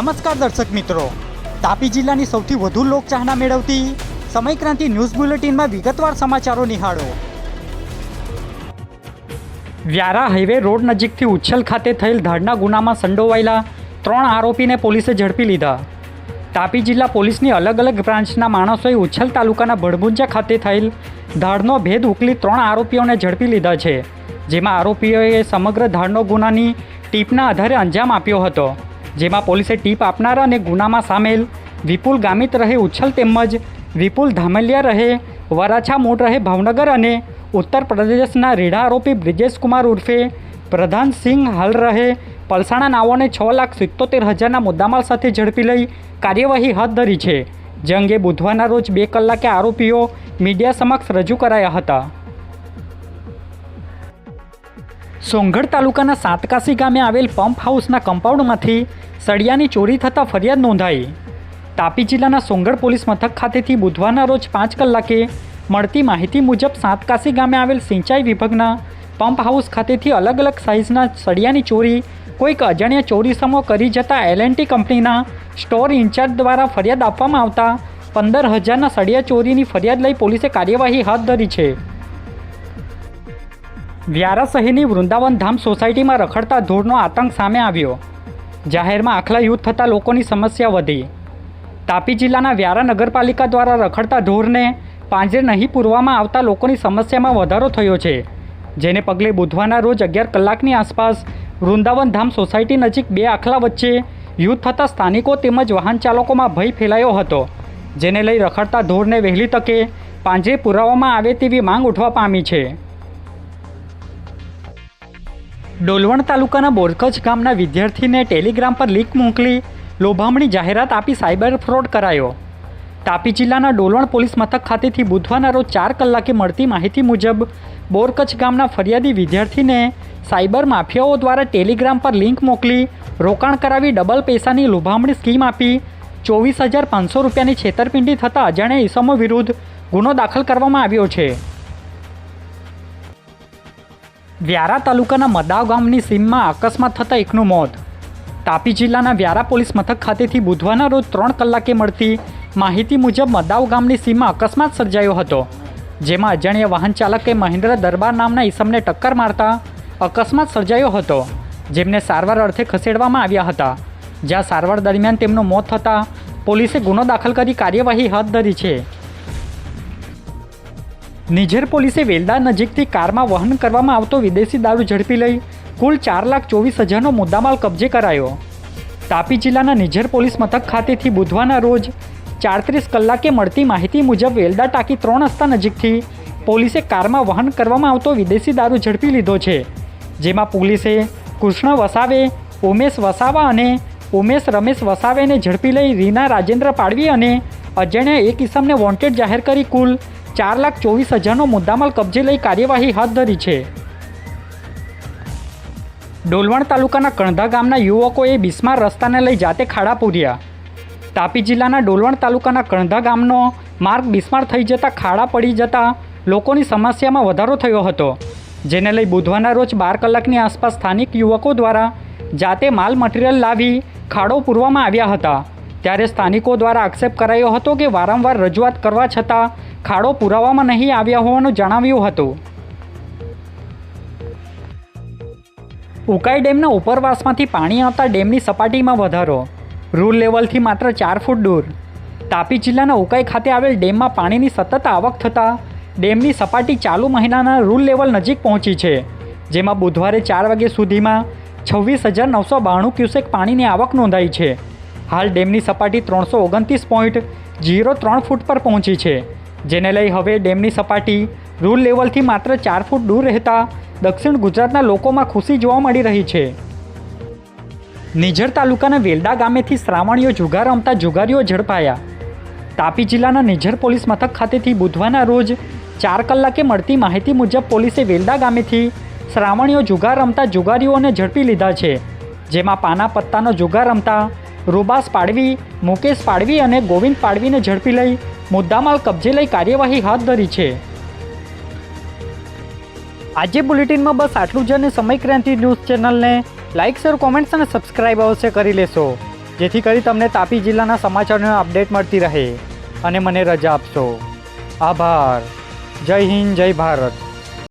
નમસ્કાર દર્શક મિત્રો. તાપી જિલ્લાની સૌથી વધુ લોકચાહના મેળવતી સમયક્રાંતિ ન્યૂઝ બુલેટિનમાં વિગતવાર સમાચારો નિહાળો. વ્યારા હાઈવે રોડ નજીકથી ઉચ્છલ ખાતે થયેલ ધાડના ગુનામાં સંડોવાયેલા ત્રણ આરોપીને પોલીસે ઝડપી લીધા. તાપી જિલ્લા પોલીસની અલગ અલગ બ્રાન્ચના માણસોએ ઉચ્છલ તાલુકાના ભડભુંજા ખાતે થયેલ ધાડનો ભેદ ઉકલી ત્રણ આરોપીઓને ઝડપી લીધા છે, જેમાં આરોપીઓએ સમગ્ર ધાડનો ગુનાની ટીપના આધારે અંજામ આપ્યો હતો. જેમાં પોલીસે ટીપ આપનારા અને ગુનામાં સામેલ વિપુલ ગામિત રહે ઉચ્છલ તેમજ વિપુલ ધામલિયા રહે, વરાછા મૂળ રહે ભાવનગર અને ઉત્તર પ્રદેશના રીઢા આરોપી બ્રિજેશ કુમાર ઉર્ફે પ્રધાન સિંહ હાલ રહે. પલસાણા નાઓને છ લાખ સિત્તોતેર હજારના મુદ્દામાલ સાથે ઝડપી લઈ કાર્યવાહી હાથ ધરી છે. જે અંગે બુધવારના રોજ બે કલાકે આરોપીઓ મીડિયા સમક્ષ રજૂ કરાયા હતા. સોંગઢ તાલુકાના સાતકાસી ગામે આવેલ પંપ હાઉસના કમ્પાઉન્ડમાંથી સળિયાની ચોરી થતાં ફરિયાદ નોંધાઈ. તાપી જિલ્લાના સોંગઢ પોલીસ મથક ખાતેથી બુધવારના રોજ પાંચ કલાકે મળતી માહિતી મુજબ સાતકાસી ગામે આવેલ સિંચાઈ વિભાગના પંપ હાઉસ ખાતેથી અલગ અલગ સાઇઝના સળિયાની ચોરી, કોઈક અજાણ્યા ચોરીસમો કરી જતા એલએનટી કંપનીના સ્ટોર ઇન્ચાર્જ દ્વારા ફરિયાદ આપવામાં આવતા પંદર હજારના સળિયા ચોરીની ફરિયાદ લઈ પોલીસે કાર્યવાહી હાથ ધરી છે. વ્યારા શહેરની વૃંદાવન ધામ સોસાયટીમાં રખડતા ધૂળનો આતંક સામે આવ્યો. જાહેરમાં આખલા યુદ્ધ થતાં લોકોની સમસ્યા વધી. તાપી જિલ્લાના વ્યારા નગરપાલિકા દ્વારા રખડતા ધૂળને પાંજરે નહીં પૂરવામાં આવતા લોકોની સમસ્યામાં વધારો થયો છે, જેને પગલે બુધવારના રોજ અગિયાર કલાકની આસપાસ વૃંદાવન ધામ સોસાયટી નજીક બે આખલા વચ્ચે યુદ્ધ થતાં સ્થાનિકો તેમજ વાહન ચાલકોમાં ભય ફેલાયો હતો, જેને લઈ રખડતા ઢોરને વહેલી તકે પાંજરે પુરાવવામાં આવે તેવી માંગ ઉઠવા પામી છે. ડોલવણ તાલુકાના બોરકચ ગામના વિદ્યાર્થીને ટેલિગ્રામ પર લીક મોકલી લોભામણી જાહેરાત આપી સાયબર ફ્રોડ કરાયો. તાપી જિલ્લાના ડોલવણ પોલીસ મથક ખાતેથી બુધવારના રોજ ચાર કલાકે મળતી માહિતી મુજબ બોરકચ્છ ગામના ફરિયાદી વિદ્યાર્થીને સાયબર માફિયાઓ દ્વારા ટેલિગ્રામ પર લિંક મોકલી રોકાણ કરાવી ડબલ પૈસાની લોભામણી સ્કીમ આપી ચોવીસ હજાર પાંચસો રૂપિયાની છેતરપિંડી થતાં અજાણ્યા ઇસમો વિરુદ્ધ ગુનો દાખલ કરવામાં આવ્યો છે. વ્યારા તાલુકાના મદાવ ગામની સીમમાં અકસ્માત થતાં એકનું મોત. તાપી જિલ્લાના વ્યારા પોલીસ મથક ખાતેથી બુધવારના રોજ ત્રણ કલાકે મળતી માહિતી મુજબ મદાવ ગામની સીમમાં અકસ્માત સર્જાયો હતો, જેમાં અજાણ્યા વાહન ચાલકે મહેન્દ્ર દરબાર નામના ઈસમને ટક્કર મારતા અકસ્માત સર્જાયો હતો, જેમને સારવાર અર્થે ખસેડવામાં આવ્યા હતા. જ્યાં સારવાર દરમિયાન તેમનું મોત થતાં પોલીસે ગુનો દાખલ કરી કાર્યવાહી હાથ ધરી છે. નિઝર પોલીસે વેલદા નજીકથી કારમાં વહન કરવામાં આવતો વિદેશી દારૂ ઝડપી લઈ કુલ ચાર લાખ ચોવીસ હજારનો મુદ્દામાલ કબજે કરાયો. તાપી જિલ્લાના નિઝર પોલીસ મથક ખાતેથી બુધવારના રોજ ચારત્રીસ કલાકે મળતી માહિતી મુજબ વેલદા ટાંકી ત્રણ રસ્તા નજીકથી પોલીસે કારમાં વહન કરવામાં આવતો વિદેશી દારૂ ઝડપી લીધો છે, જેમાં પોલીસે કૃષ્ણ વસાવે, ઉમેશ વસાવા અને ઉમેશ રમેશ વસાવેને ઝડપી લઈ રીના રાજેન્દ્ર પાડવી અને અજાણ્યા એક ઇસમને વોન્ટેડ જાહેર કરી કુલ ચાર લાખ ચોવીસ હજારનો મુદ્દામાલ કબજે લઈ કાર્યવાહી હાથ ધરી છે. ડોલવણ તાલુકાના કણધા ગામના યુવકોએ બિસ્માર રસ્તાને લઈ જાતે ખાડા પૂર્યા. તાપી જિલ્લાના ડોલવણ તાલુકાના કણધા ગામનો માર્ગ બિસ્માર થઈ જતાં ખાડા પડી જતાં લોકોની સમસ્યામાં વધારો થયો હતો, જેને લઈ બુધવારના રોજ બાર કલાકની આસપાસ સ્થાનિક યુવકો દ્વારા જાતે માલ મટીરિયલ લાવી ખાડો પૂરવામાં આવ્યા હતા. ત્યારે સ્થાનિકો દ્વારા આક્ષેપ કરાયો હતો કે વારંવાર રજૂઆત કરવા છતાં ખાડો પુરાવામાં નહીં આવ્યા હોવાનું જણાવ્યું હતું. ઉકાઈ ડેમના ઉપરવાસમાંથી પાણી આવતા ડેમની સપાટીમાં વધારો. રૂલ લેવલથી માત્ર ચાર ફૂટ દૂર. તાપી જિલ્લાના ઉકાઈ ખાતે આવેલ ડેમમાં પાણીની સતત આવક થતાં ડેમની સપાટી ચાલુ મહિનાના રૂલ લેવલ નજીક પહોંચી છે, જેમાં બુધવારે ચાર વાગ્યા સુધીમાં છવ્વીસ હજાર નવસો બાણું ક્યુસેક પાણીની આવક નોંધાઈ છે. હાલ ડેમની સપાટી ત્રણસો ઓગણત્રીસ પોઈન્ટ જીરો ત્રણ ફૂટ પર પહોંચી છે. જેને લઈ હવે ડેમની સપાટી રૂલ લેવલથી માત્ર ચાર ફૂટ દૂર રહેતા દક્ષિણ ગુજરાતના લોકોમાં ખુશી જોવા મળી રહી છે. નિઝર તાલુકાના વેલડા ગામેથી શ્રાવણીઓ જુગાર રમતા જુગારીઓ ઝડપાયા. તાપી જિલ્લાના નિઝર પોલીસ મથક ખાતેથી બુધવારના રોજ ચાર કલાકે મળતી માહિતી મુજબ પોલીસે વેલડા ગામેથી શ્રાવણીઓ જુગાર રમતા જુગારીઓને ઝડપી લીધા છે. જેમાં પાના પત્તાનો જુગાર રમતા રૂબાસ પાડવી, મુકેશ પાડવી અને ગોવિંદ પાડવીને ઝડપી લઈ મુદ્દામાલ કબજે લઈ કાર્યવાહી હાથ ધરી છે. આજે બુલેટિનમાં બસ આટલું જ અને સમય ક્રાંતિ ન્યૂઝ ચેનલને લાઇક શેર, કોમેન્ટ્સ અને સબસ્ક્રાઇબ અવશ્ય કરી લેશો. જેથી કરી તમને તાપી જિલ્લાના સમાચારનો અપડેટ મળતી રહે. અને મને રજા આપશો. આભાર. જય હિન્દ, જય ભારત.